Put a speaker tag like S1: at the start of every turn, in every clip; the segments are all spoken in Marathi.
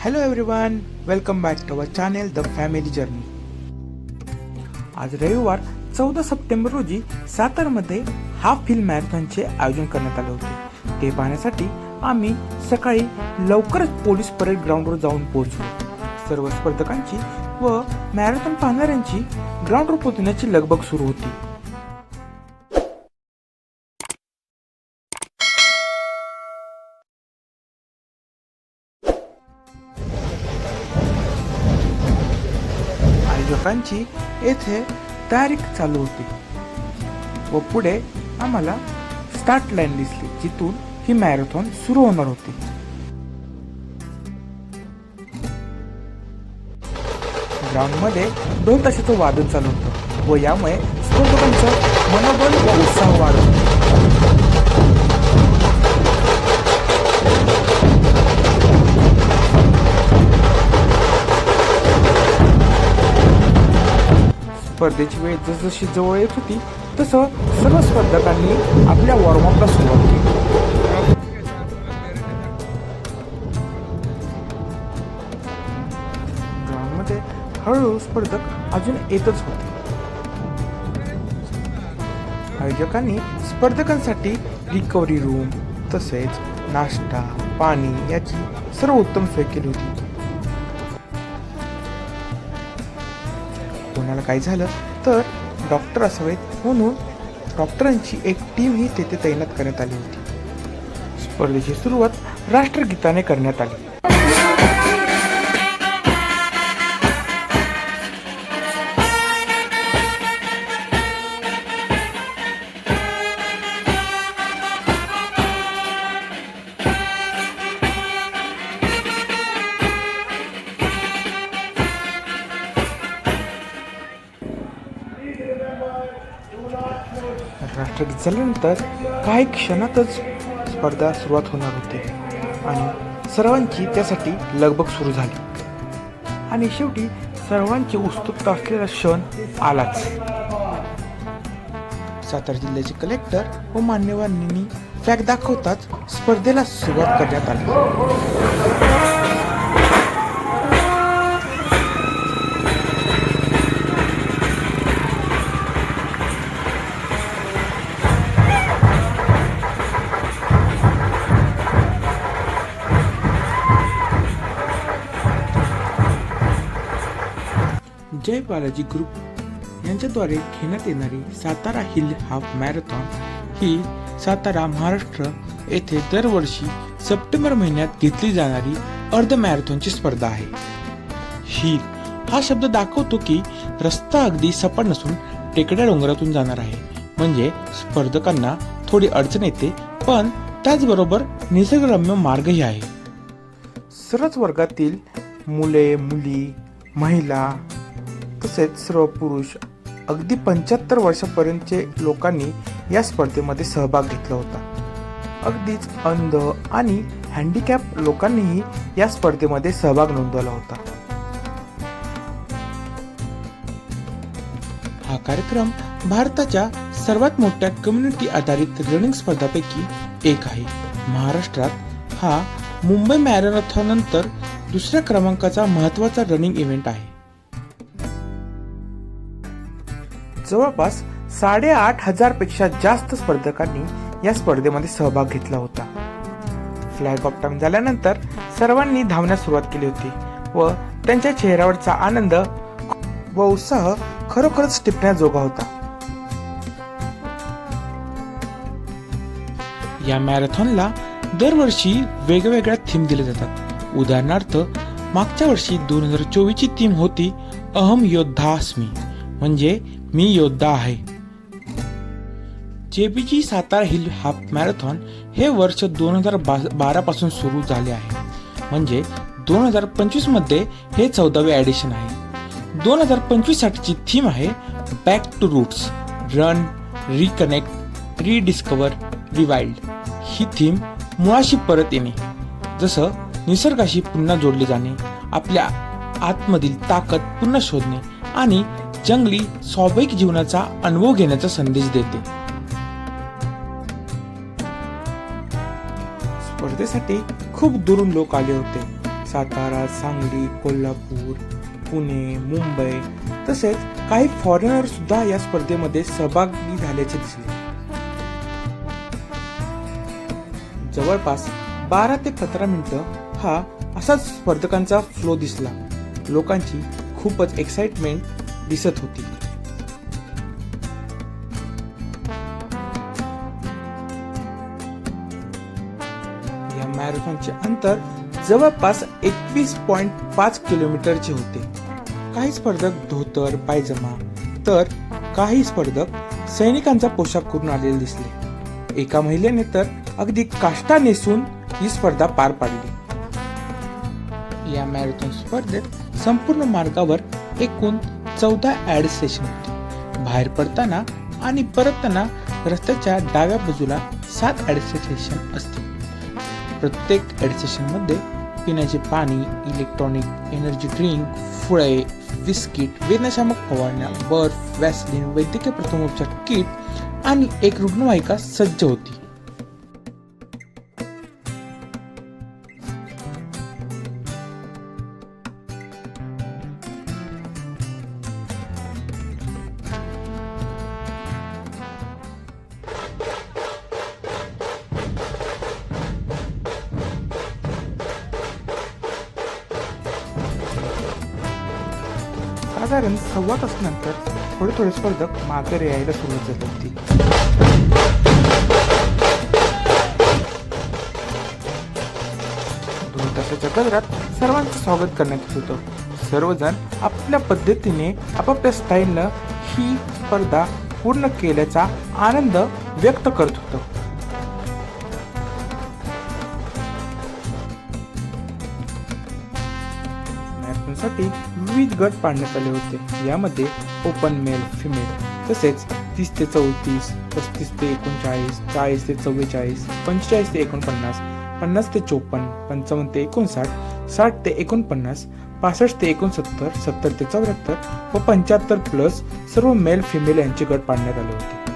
S1: Hello everyone welcome back to our channel the family journey आज रविवार चौदा सप्टेंबर रोजी सातारमध्ये हाफ फिल्म मॅरेथॉनचे आयोजन करण्यात आले होते. ते पाहण्यासाठी आम्ही सकाळी लवकरच पोलीस परेड ग्राउंडवर जाऊन पोहोचलो. सर्व स्पर्धकांची व मॅरेथॉन पाहणाऱ्यांची ग्राउंडवर पोहोचण्याची लगबग सुरू होती. आयोजकांची येथे तयारी चालू होती. व पुढे आम्हाला स्टार्ट लाईन दिसली जिथून ही मॅरेथॉन सुरू होणार होती. ग्राउंडमध्ये दोन तासाचं वादन चालू होतं व यामुळे स्पर्धकांचं मनोबल व उत्साह वाढत स्पर्धेची वेळ जसजशी जवळ येत होती तसं सर्व स्पर्धकांनी आपल्या वॉर्मअपला सुरुवात केली. ग्राउंडमध्ये हळूहळू स्पर्धक अजून येतच होते. आयोजकांनी स्पर्धकांसाठी रिकव्हरी रूम तसेच नाश्ता पाणी याची सर्व उत्तम सोय केली होती. कोणाला काही झालं तर डॉक्टर असावेत म्हणून डॉक्टरांची एक टीम ही तेथे तैनात करण्यात आली होती. स्पर्धेची सुरुवात राष्ट्रगीताने करण्यात आली. झाल्यानंतर काही क्षणातच स्पर्धा सुरुवात होणार होते. आणि सर्वांची त्यासाठी लगबग सुरू झाली. आणि शेवटी सर्वांची उत्सुकता असलेला क्षण आलाच. सातारा जिल्ह्याचे कलेक्टर व मान्यवरांनी फ्लॅग दाखवताच स्पर्धेला सुरुवात करण्यात आली. जय बालाजी ग्रुप यांच्याद्वारे घेण्यात येणारी सातारा हिल हाफ मॅरेथॉन ही सातारा महाराष्ट्र येथे दरवर्षी सप्टेंबर महिन्यात घेतली जाणारी अर्ध मॅरेथॉनची स्पर्धा आहे. हिल हा शब्द दाखवतो की रस्ता अगदी सपाट नसून टेकड्या डोंगरातून जाणार आहे. म्हणजे स्पर्धकांना थोडी अडचण येते पण त्याचबरोबर निसर्गरम्य मार्गही आहे. सर्वच वर्गातील मुले मुली महिला तसेच सर्व पुरुष अगदी पंच्याहत्तर वर्षापर्यंतचे लोकांनी या स्पर्धेमध्ये सहभाग घेतला होता. अगदीच अंध आणि हँडिकॅप लोकांनीही या स्पर्धेमध्ये सहभाग नोंदवला होता. हा कार्यक्रम भारताच्या सर्वात मोठ्या कम्युनिटी आधारित रनिंग स्पर्धापैकी एक आहे. महाराष्ट्रात हा मुंबई मॅरेथॉन नंतर दुसऱ्या क्रमांकाचा महत्त्वाचा रनिंग इव्हेंट आहे. जवळपास साडेआठ हजारपेक्षा जास्त स्पर्धकांनी या स्पर्धेमध्ये सहभाग घेतला होता. फ्लॅग ऑफ टाइम झाल्यानंतर सर्वांनी धावण्यास सुरुवात केली होती व त्यांच्या चेहऱ्यावरचा आनंद व उत्साह खरोखरच टिपण्याजोगा होता. या मॅरेथॉनला दरवर्षी वेगवेगळ्या थीम दिल्या जातात. उदाहरणार्थ मागच्या वर्षी दोन हजार चोवीसची थीम होती अहम योद्धास्मी म्हणजे मी योद्धा आहे. JBG Satara hill half marathon हे वर्ष दोन हजार बा बारापासून सुरू झाले आहे. म्हणजे दोन हजार पंचवीसमध्ये हे चौदावे ॲडिशन आहे. दोन हजार पंचवीससाठीची थीम आहे back to roots run reconnect rediscover rewild he theme मुळाशी परत येणे. जसं निसर्गाशी पुन्हा जोडले जाणे आपल्या आतमधील ताकद पुन्हा शोधणे आणि जंगली स्वाभाविक जीवनाचा अनुभव घेण्याचा संदेश देते. स्पर्धेसाठी खूप दुरून लोक आले होते. सातारा सांगली कोल्हापूर पुणे मुंबई तसेच काही फॉरेनर सुद्धा या स्पर्धेमध्ये सहभागी झाल्याचे दिसले. जवळपास बारा ते पंधरा मिनिटं हा असाच स्पर्धकांचा फ्लो दिसला. लोकांची खूपच एक्साइटमेंट दिसत होती. या मॅरेथॉनचे अंतर जवळपास एकवीस पॉइंट पाच किलोमीटरचे होते. काही स्पर्धक धोतर पायजमा तर काही स्पर्धक सैनिकांचा पोशाख करून आलेले दिसले. एका महिलेने तर अगदी काष्टा नेसून ही स्पर्धा पार पाडली. या मॅरेथॉन स्पर्धेत संपूर्ण मार्गावर एकूण चौदा ॲड सेशन होते. बाहेर पडताना आणि परतताना रस्त्याच्या डाव्या बाजूला सात ॲड सेशन असते. प्रत्येक ॲड सेशनमध्ये पिण्याचे पाणी इलेक्ट्रॉनिक एनर्जी ड्रिंक फुळे बिस्किट वेदनाशामक फवारण्या बर्फ वॅसलिन वैद्यकीय प्रथमोपचार किट आणि एक रुग्णवाहिका सज्ज होती. साधारण सव्वा तासानंतर थोडे थोडे स्पर्धक मागे यायला सुरुवात झाली होती. दोन तासाच्या गजरात सर्वांचं स्वागत करण्यात येत होतं. सर्वजण आपल्या पद्धतीने आपापल्या स्टाईलनं ही स्पर्धा पूर्ण केल्याचा आनंद व्यक्त करत होतं. मॅरेथॉनसाठी विविध गट पाडण्यात आले होते. यामध्ये ओपन मेल फिमेल तसेच तीस ते चौतीस पस्तीस ते एकोणचाळीस चाळीस ते चव्वेचाळीस पंचेचाळीस ते एकोणपन्नास पन्नास ते चोपन्न पंचावन्न ते एकोणसाठ साठ ते एकोणपन्नास पासष्ट ते एकोणसत्तर सत्तर ते चौऱ्याहत्तर व पंच्याहत्तर प्लस सर्व मेल फिमेल यांचे गट पाडण्यात आले होते.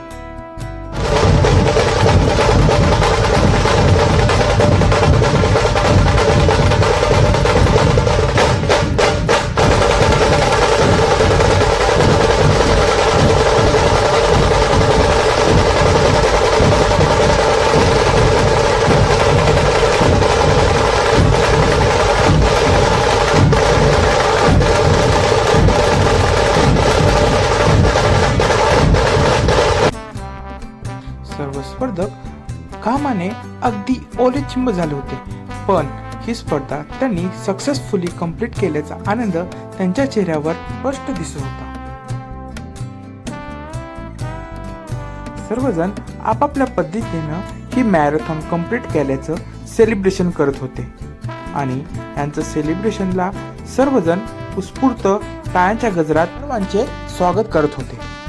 S1: स्पर्धक अगदी ओलेचिंब झाले होते. पण ही स्पर्धा त्यांनी सक्सेसफुली कंप्लीट केल्याचा आनंद त्यांच्या चेहऱ्यावर स्पष्ट दिसत होता. सर्वजण आपापल्या पद्धतीनं ही मॅरेथॉन कंप्लीट केल्याचं सेलिब्रेशन करत होते. आणि त्यांचं सेलिब्रेशनला सर्वजण उत्स्फूर्त टाळ्यांच्या गजरात सर्वांचे स्वागत करत होते.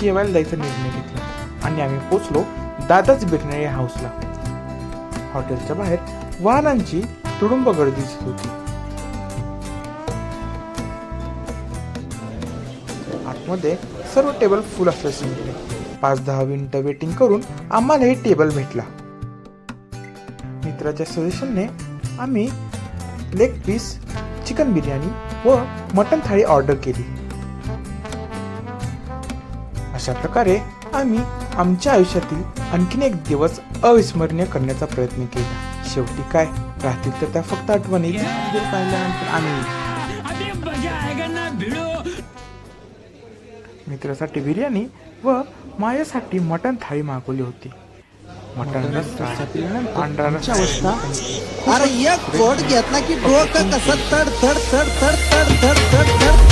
S1: जेवायला जायचा निर्णय घेतला. आणि आम्ही पोचलो दादाच बिर्याणी हाऊसला हॉटेलच्या बाहेर वाहनांची तुडुंब गर्दी दिसत होती. आतमध्ये सर्व टेबल फुल असल्याचे सांगितले पाच दहा मिनिटं वेटिंग करून आम्हालाही टेबल भेटला. मित्राच्या सजेशनने आम्ही लेग पीस चिकन बिर्याणी व मटन थाळी ऑर्डर केली. अशा प्रकारे आम्ही आमच्या आयुष्यातील आणखीन एक दिवस अविस्मरणीय करण्याचा प्रयत्न केला. शेवटी काय? राहतील तर त्या फक्त आठवणी पाहिल्यानंतर आम्ही. मित्रासाठी बिर्याणी व माझ्यासाठी मटण थाळी मागवली होती. मटण रस्सा पांढरा रस्सा
S2: अरे एक घेतला की डोकं कसं तड तड तड तड तड तड तड तड